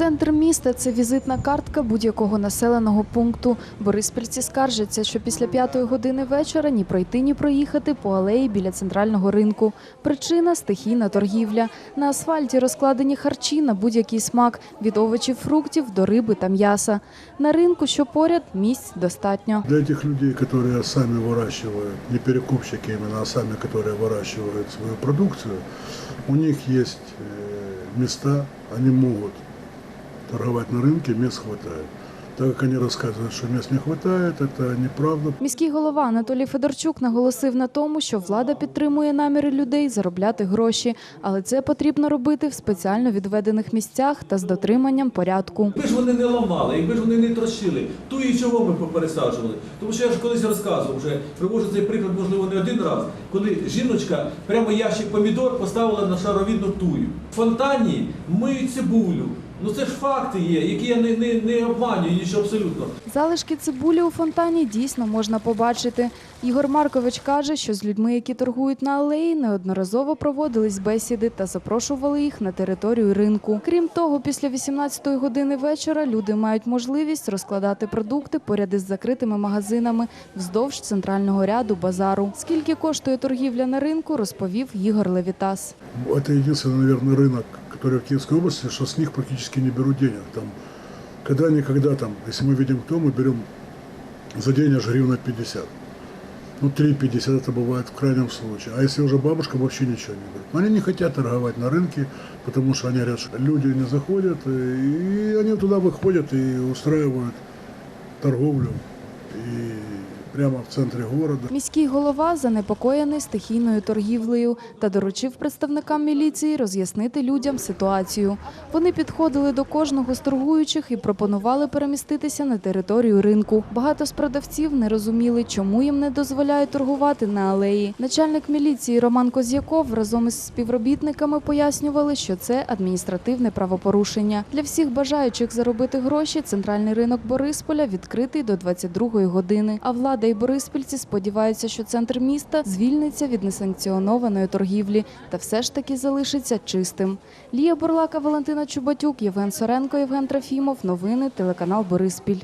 Центр міста це візитна картка будь-якого населеного пункту. Бориспільці скаржаться, що після п'ятої години вечора ні пройти, ні проїхати по алеї біля центрального ринку. Причина стихійна торгівля. На асфальті розкладені харчі на будь-який смак від овочів, фруктів до риби та м'яса. На ринку, що поряд, місць достатньо. Для этих людей, которые сами выращивают, не перекупщики именно, а сами, которые выращивают свою продукцию, у них есть э, места, они могут торговать на рынке, мест хватает. Так как они рассказывают, что мест не хватает, это неправда. Міський голова Анатолій Федорчук наголосив на тому, що влада підтримує наміри людей заробляти гроші, але це потрібно робити в спеціально відведених місцях та з дотриманням порядку. Якби ж вони не ламали, якби ж вони не трощили, то і чого ми попересаджували? Тому що я ж колись розказував, вже привожу цей приклад, можливо, не один раз, коли жіночка прямо ящик помідор поставила на шаровідну тую. В фонтані миють цибулю. Ну це ж факти є, які я не, не, не обманюю нічого абсолютно. Залишки цибулі у фонтані дійсно можна побачити. Ігор Маркович каже, що з людьми, які торгують на алеї, неодноразово проводились бесіди та запрошували їх на територію ринку. Крім того, після 18-ї години вечора люди мають можливість розкладати продукти поряд із закритими магазинами вздовж центрального ряду базару. Скільки коштує торгівля на ринку, розповів Ігор Левітас. Это единственный, наверное, рынок, который в Киевской области, что с них практически не берут денег. Там, когда-никогда там, если мы видим кто, мы берем за день аж гривна 50. Ну, 3,50 это бывает в крайнем случае. А если уже бабушка, вообще ничего не берет. Но они не хотят торговать на рынке, потому что они говорят, что люди не заходят, и они туда выходят и устраивают торговлю. И прямо в центре города. Міський голова занепокоєний стихійною торгівлею та доручив представникам міліції роз'яснити людям ситуацію. Вони підходили до кожного з торгуючих і пропонували переміститися на територію ринку. Багато з продавців не розуміли, чому їм не дозволяють торгувати на алеї. Начальник міліції Роман Коз'яков разом із співробітниками пояснювали, що це адміністративне правопорушення. Для всіх бажаючих заробити гроші центральний ринок Борисполя відкритий до 22-ї години. А влада і бориспільці сподіваються, що центр міста звільниться від несанкціонованої торгівлі та все ж таки залишиться чистим. Лія Бурлака, Валентина Чубатюк, Євген Соренко, Євген Трофімов. Новини телеканал Бориспіль.